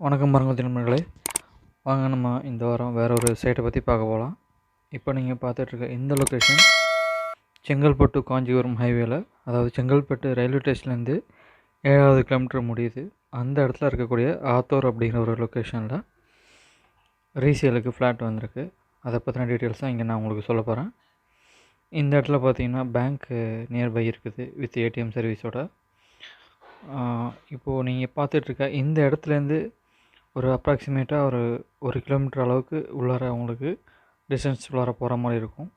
வணக்கம் மரங்கள் நண்பர்களே. வாங்க நம்ம இந்த வாரம் வேற ஒரு சைட்டை பற்றி பார்க்க போகலாம் இப்போ நீங்கள் பார்த்துட்ருக்க இந்த லொக்கேஷன் செங்கல்பட்டு காஞ்சிபுரம் ஹைவேல அதாவது செங்கல்பட்டு ரயில்வே ஸ்டேஷன்லேருந்து ஏழாவது கிலோமீட்டர் முடியுது. அந்த இடத்துல இருக்கக்கூடிய ஆத்தூர் அப்படிங்கிற ஒரு லொக்கேஷனில் ரீசேலுக்கு ஃப்ளாட் வந்திருக்கு. அதை பற்றின டீட்டெயில்ஸ் தான் இங்கே நான் உங்களுக்கு சொல்ல போகிறேன் இந்த இடத்துல பார்த்தீங்கன்னா பேங்க்கு நியர்பை இருக்குது வித் ஏடிஎம் சர்வீஸோட இப்போது நீங்கள் பார்த்துட்ருக்க இந்த இடத்துலேருந்து ஒரு அப்ராக்சிமேட்டாக ஒரு ஒரு கிலோமீட்டர் அளவுக்கு உள்ளார உங்களுக்கு டிஸ்டன்ஸ் உள்ளார போகிற மாதிரி இருக்கும்.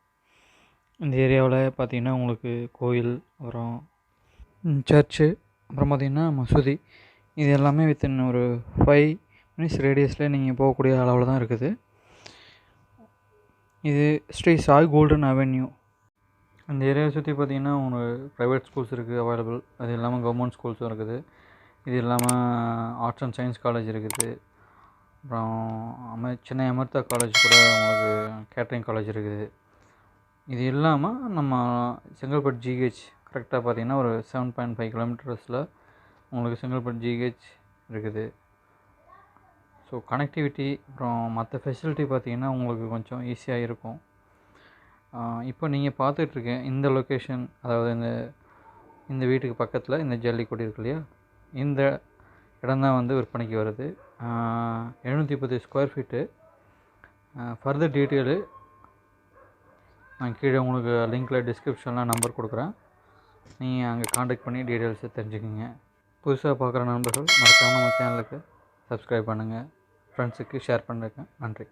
இந்த ஏரியாவில் பார்த்தீங்கன்னா உங்களுக்கு கோயில் அப்புறம் சர்ச்சு அப்புறம் பார்த்திங்கன்னா மசூதி. இது எல்லாமே வித்தின் ஒரு ஃபைவ் மினிட்ஸ் ரேடியஸில் நீங்கள் போகக்கூடிய அளவில் தான் இருக்குது. இது ஸ்ரீ சாய் கோல்டன் அவென்யூ அந்த ஏரியாவை சுற்றி பார்த்தீங்கன்னா உங்களுக்கு ப்ரைவேட் ஸ்கூல்ஸ் இருக்குது அவைலபிள் அது இல்லாமல் கவர்மெண்ட் ஸ்கூல்ஸும் இருக்குது. இது இல்லாமல் ஆர்ட்ஸ் அண்ட் சயின்ஸ் காலேஜ் இருக்குது. அப்புறம் அம சென்னை அமிர்தா காலேஜ் கூட உங்களுக்கு கேட்ரிங் காலேஜ் இருக்குது. இது இல்லாமல் நம்ம செங்கல்பட்டு ஜிஹெச் கரெக்டாக பார்த்தீங்கன்னா ஒரு செவன் பாயிண்ட் ஃபைவ் கிலோமீட்டர்ஸில் உங்களுக்கு செங்கல்பட்டு ஜிஹெச் இருக்குது. ஸோ கனெக்டிவிட்டி அப்புறம் மற்ற ஃபெசிலிட்டி பார்த்திங்கன்னா உங்களுக்கு கொஞ்சம் ஈஸியாக இருக்கும். இப்போ நீங்கள் பார்த்துட்ருக்க இந்த லொக்கேஷன் அதாவது இந்த இந்த வீட்டுக்கு பக்கத்தில் இந்த ஜல்லிக்கொடி இருக்கு இல்லையா? இந்த இடம் தான் வந்து விற்பனைக்கு வருது. எழுநூற்றி பத்து ஸ்கொயர் ஃபீட்டு ஃபர்தர் டீட்டெயிலு நான் கீழே உங்களுக்கு லிங்க்கில் டிஸ்கிரிப்ஷனில் நம்பர் கொடுக்குறேன். நீங்கள் அங்கே காண்டாக்ட் பண்ணி டீட்டெயில்ஸை தெரிஞ்சுக்கிங்க. புதுசாக பார்க்குற நண்பர்கள் மறக்காமல் நம்ம சேனலுக்கு சப்ஸ்கிரைப் பண்ணுங்கள் ஃப்ரெண்ட்ஸுக்கு ஷேர் பண்ணுறேன் நன்றி.